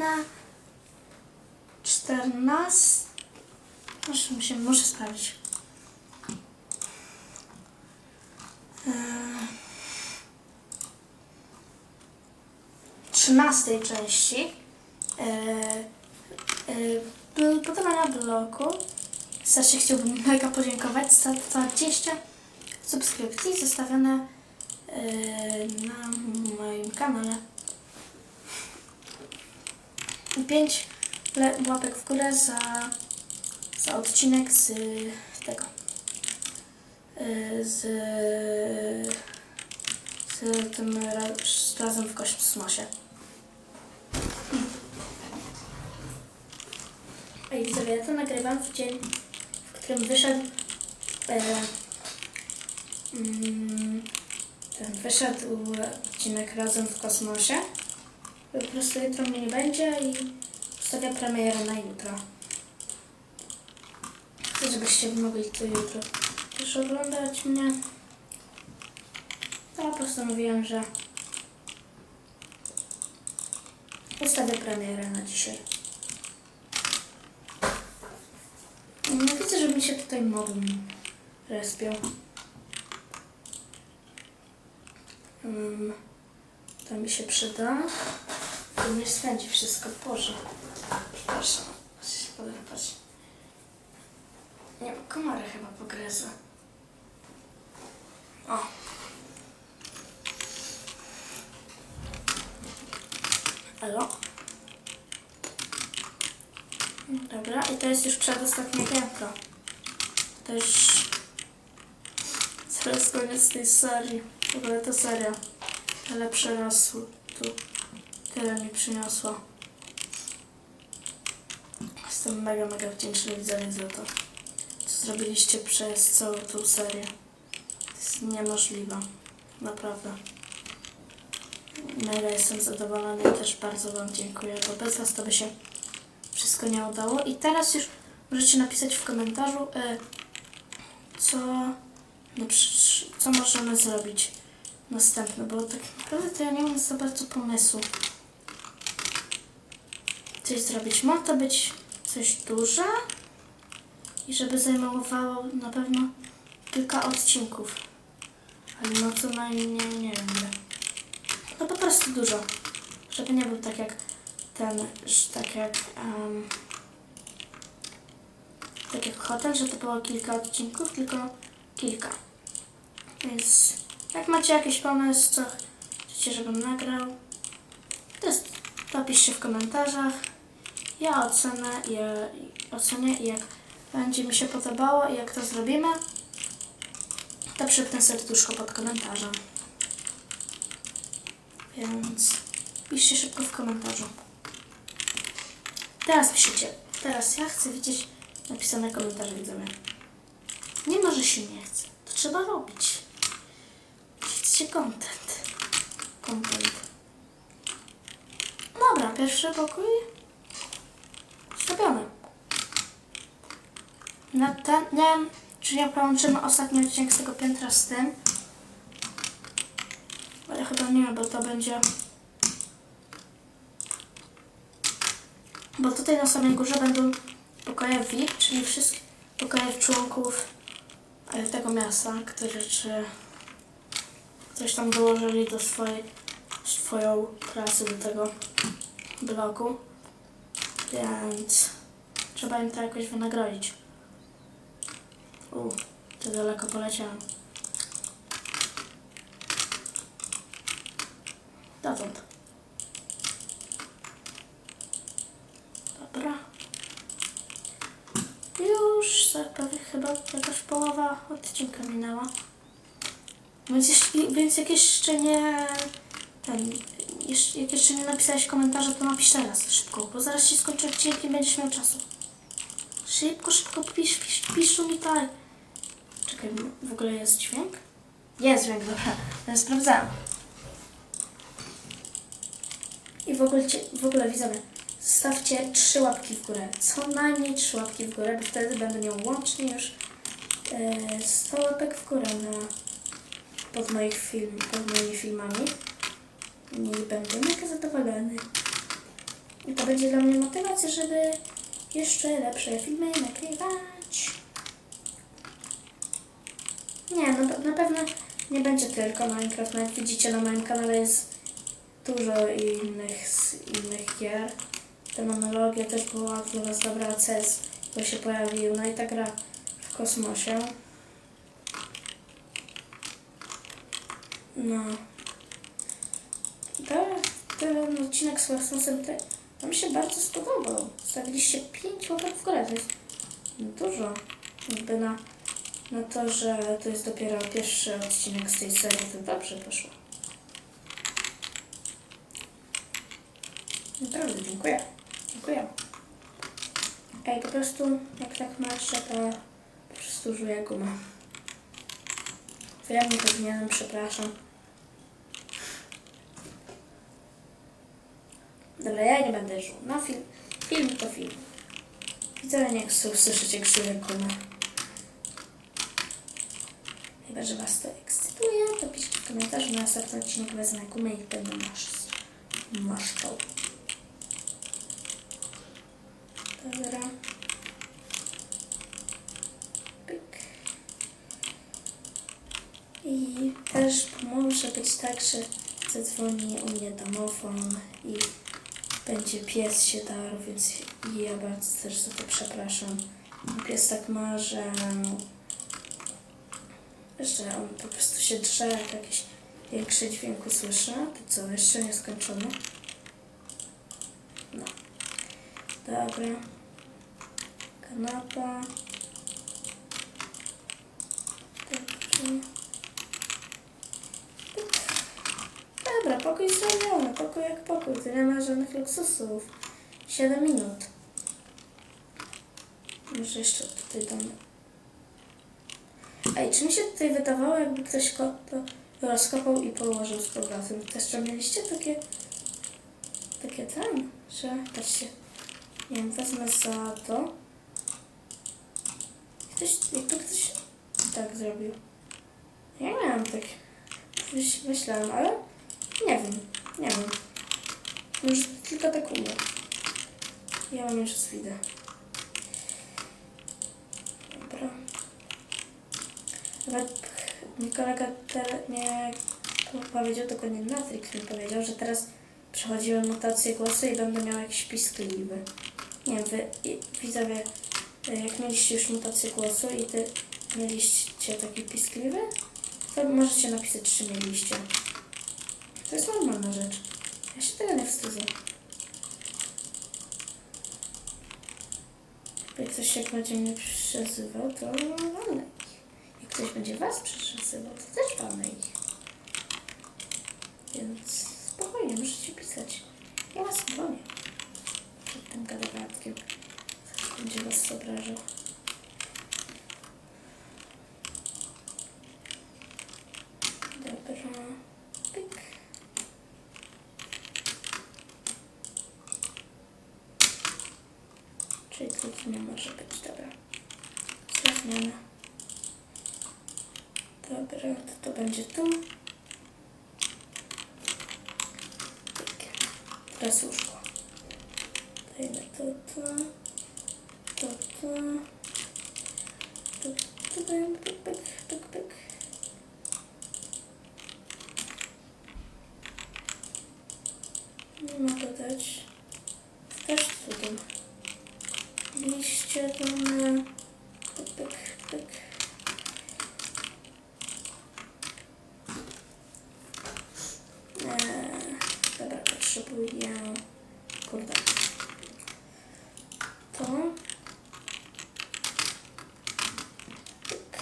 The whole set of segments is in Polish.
na 14. Muszę, muszę, muszę sprawdzić. Eee, 13 części eee, budowania bloku. Serdecznie chciałbym mega podziękować za 20 subskrypcji zostawione eee, na moim kanale. I 5 łapek w górę za, za odcinek z tego. Eee, z, z tym razem w kosmosie. Ej, widzowie, ja to nagrywam w dzień, w którym wyszedł e, mm, ten wyszedł odcinek Razem w kosmosie. Po prostu jutro mnie nie będzie i ustawiam premierę na jutro. Chcę, żebyście mogli to jutro też oglądać mnie. Ja postanowiłam, że ustawię premierę na dzisiaj. Nie widzę, żeby mi się tutaj moduł respią. Um, to mi się przyda. To nie spędzi wszystko. Boże. Przepraszam. Muszę się podrapać. Nie, komary chyba pogryzę. O. Elo. Dobra, i to jest już przedostatnie piętro. To już zaraz koniec tej serii. W ogóle seria. Ale przerosły tu. Tyle mi przyniosła. Jestem mega, mega wdzięczny widzowie za to, co zrobiliście przez całą tą serię. To jest niemożliwe. Naprawdę. Mega jestem zadowolony i też bardzo Wam dziękuję, bo bez Was to by się wszystko nie udało. I teraz już możecie napisać w komentarzu, e, co, no, co możemy zrobić następne, bo tak naprawdę to ja nie mam za bardzo pomysłu. Coś zrobić. Ma to być coś duże i żeby zajmowało na pewno kilka odcinków. Ale no co najmniej nie, wiem. No po prostu dużo. Żeby nie był tak jak ten, tak jak em, tak jak hotel, że to było kilka odcinków, tylko kilka. Więc jak macie jakiś pomysł, co chcecie, żebym nagrał, to, jest, to piszcie w komentarzach. Ja ocenę i ocenię i jak będzie mi się podobało i jak to zrobimy, to przypnę serduszko pod komentarzem. Więc piszcie szybko w komentarzu. Teraz piszcie. Teraz ja chcę widzieć napisane komentarze widzowie. Nie ma, że się nie chce. To trzeba robić. Chcecie content. Content. Dobra, pierwszy pokój zrobiony. Na ten, nie wiem, czy nie połączymy ostatni odcinek z tego piętra z tym. Ale chyba nie, bo to będzie... Bo tutaj na samej górze będą pokoje VIP, czyli wszystkie pokoje członków e, tego miasta, które czy coś tam dołożyli do swojej swoją pracę do tego bloku. Więc trzeba im to jakoś wynagrodzić. U, to daleko poleciałem. Dotąd. Dobra. Już prawie chyba jakaś połowa odcinka minęła. Więc, jeśli, więc jak jeszcze nie ten, jak jeszcze nie napisałeś komentarza, to napisz teraz szybko, bo zaraz się skończy odcinek i będziesz miał czasu. Szybko, szybko pisz, pisz, pisz tutaj. Czekaj, w ogóle jest dźwięk? Jest dźwięk, dobra. Ja sprawdzałem. I w ogóle, w ogóle widzowie, stawcie trzy łapki w górę. Co najmniej trzy łapki w górę, bo wtedy będę miał łącznie już e, 100 łapek w górę na, pod, moich film, pod moimi filmami. I będę mega zadowolony. I to będzie dla mnie motywacja, żeby jeszcze lepsze filmy nagrywać. Nie, no na pewno nie będzie tylko Minecraft. Jak widzicie na moim kanale jest dużo innych, innych gier. Demonologia też była dla Was dobra, CS bo się pojawił, no i ta gra w kosmosie. No. Ten odcinek z te, Wam się bardzo spodobał. Stawiliście 5 łapek w górę, to jest dużo. Jakby na, na to, że to jest dopiero pierwszy odcinek z tej serii, to dobrze poszło. Naprawdę, dziękuję. Dziękuję. Ej, po prostu, jak tak masz, to po prostu żuję gumę. Wiem, nie powinienem, przepraszam. Dobra, ja nie będę żuł. No, film, film to film. Widzowie nie chcą usłyszeć, gumę. Chyba, że Was to ekscytuje, to piszcie w komentarzu. Na następny odcinek wezmę gumę i będę masz, maszczał. Dobra. Pyk. I też może być tak, że zadzwoni u mnie domofon i będzie pies się darł, więc ja bardzo też za to przepraszam. Pies tak ma, że, że on po prostu się drze, jak jakiś większy dźwięk usłyszy. To co, jeszcze nie skończone? No. Dobra. Kanapa. Dobrze. Dobra, pokój zrobiony, pokój jak pokój, tu nie ma żadnych luksusów. 7 minut. Może jeszcze tutaj damy. Ej, czy mi się tutaj wydawało, jakby ktoś to rozkopał i położył z powrotem? Też mieliście takie, takie ten, że, patrzcie, nie wiem, wezmę za to. Ktoś, jakby ktoś tak zrobił. Ja miałam tak, myśl- myślałam, ale nie wiem, nie wiem. Może tylko tak umiem. Ja mam już widzę. Dobra. Nawet mój kolega nie powiedział, tylko nie Matrix mi powiedział, że teraz przechodziły mutacje głosu i będę miał jakiś piskliwy. Nie wiem, wy widzowie, jak mieliście już mutację głosu i ty mieliście taki piskliwy, to możecie napisać, czy mieliście. To jest normalna rzecz. Ja się tego nie wstydzę. Jak ktoś się będzie mnie przezywał, to walnę ich. Jak ktoś będzie was przezywał, to też walnę ich. Więc spokojnie, możecie pisać. Ja was bronię. Przed tym gadagatkiem. Będzie was obrażał. Dobra. Pyk. Czyli tu nie może być, dobra. Zmiana. Dobra, to to będzie tu. Pyk. Teraz łóżko. Dajmy to tu. To tu. Tu, tu dajemy pyk, pyk, pyk, pyk. Nie mogę dać. Też cudem. Liście dane. Pyk, pyk, pyk. Eee, dobra, potrzebuję. Kurde. To. Pyk.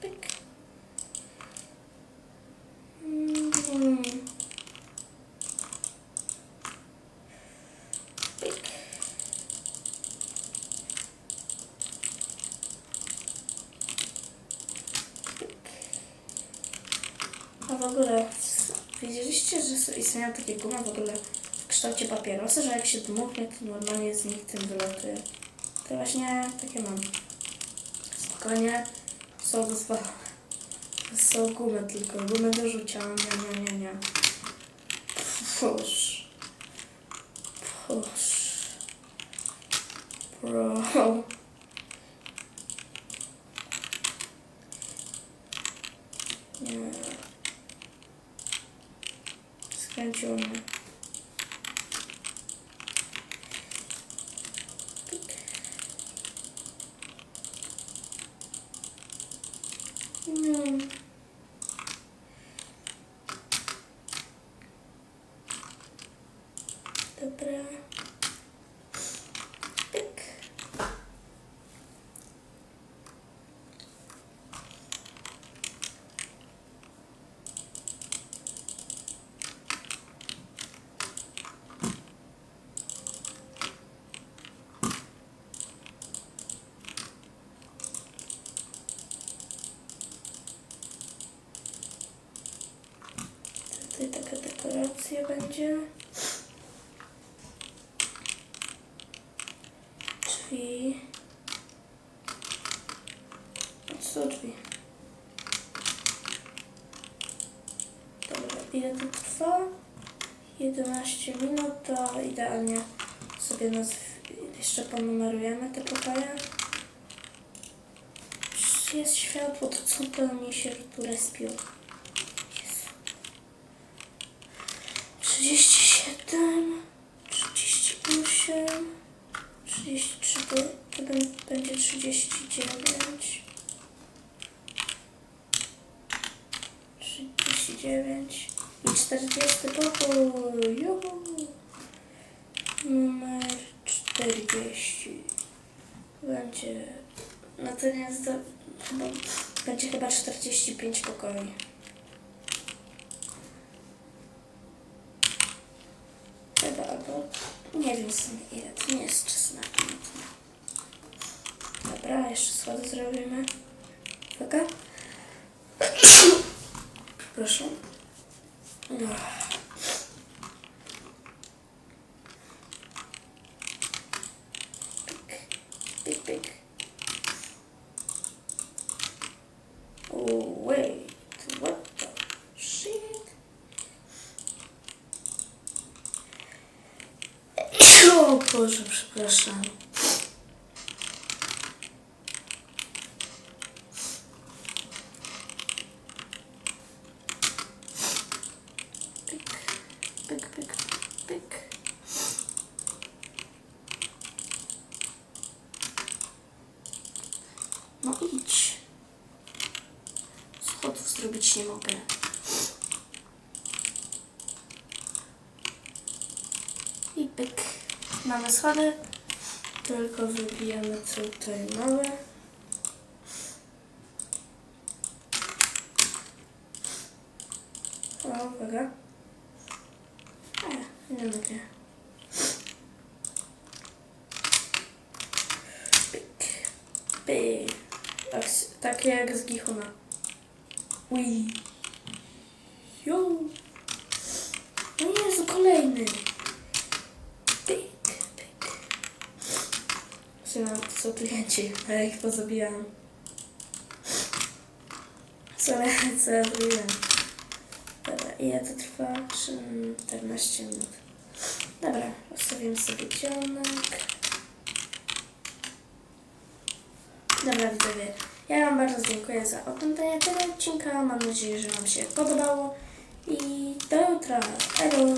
Pyk. Mm. Pyk. A w ogóle wiedzieliście, że istnieją takie gumy w ogóle w kształcie papierosa, że jak się dmuchnie, to normalnie z nich tym wylatuje. To właśnie takie mam. Spokojnie, są dozwolone. są gumę tylko, gumę do rzucia, nie, nie, nie, nie. Push. Push. Bro. Nie. Skręciło mnie. Nie. Dobra. Pyk. Tutaj taka dekoracja będzie. Drzwi. Co drzwi? Dobra, ile to trwa? 11 minut, to idealnie sobie nas jeszcze ponumerujemy te pokoje. Jest światło, to co to mi się tu respiło? 37, 38, 33, to, to bę- będzie 39, 39 i 40 pokój. Juhu. Numer 40. Będzie ten jest za, chyba, będzie chyba 45 pokoi. Chyba, albo nie wiem ile, to nie jest czas na to. Dobra, jeszcze schody zrobimy. Uwaga. Przepraszam. No. Boże, przepraszam. Pyk. No zrobić nie mogę. Mamy schody. Tylko wybijamy co tutaj mamy. O, uwaga. A, nie mogę. Pyk. Pyk. Aks- Takie jak z Gichona. Ui. Jo. No Jezu, kolejny. Pyk, pyk. To są klienci, ale ich pozabijałam. Co, co ja? Dobra, ile to trwa? 14 minut. Dobra, ustawimy sobie dzionek. Dobra, widzowie, ja Wam bardzo dziękuję za oglądanie tego odcinka. Mam nadzieję, że Wam się podobało. I do jutra. Hello!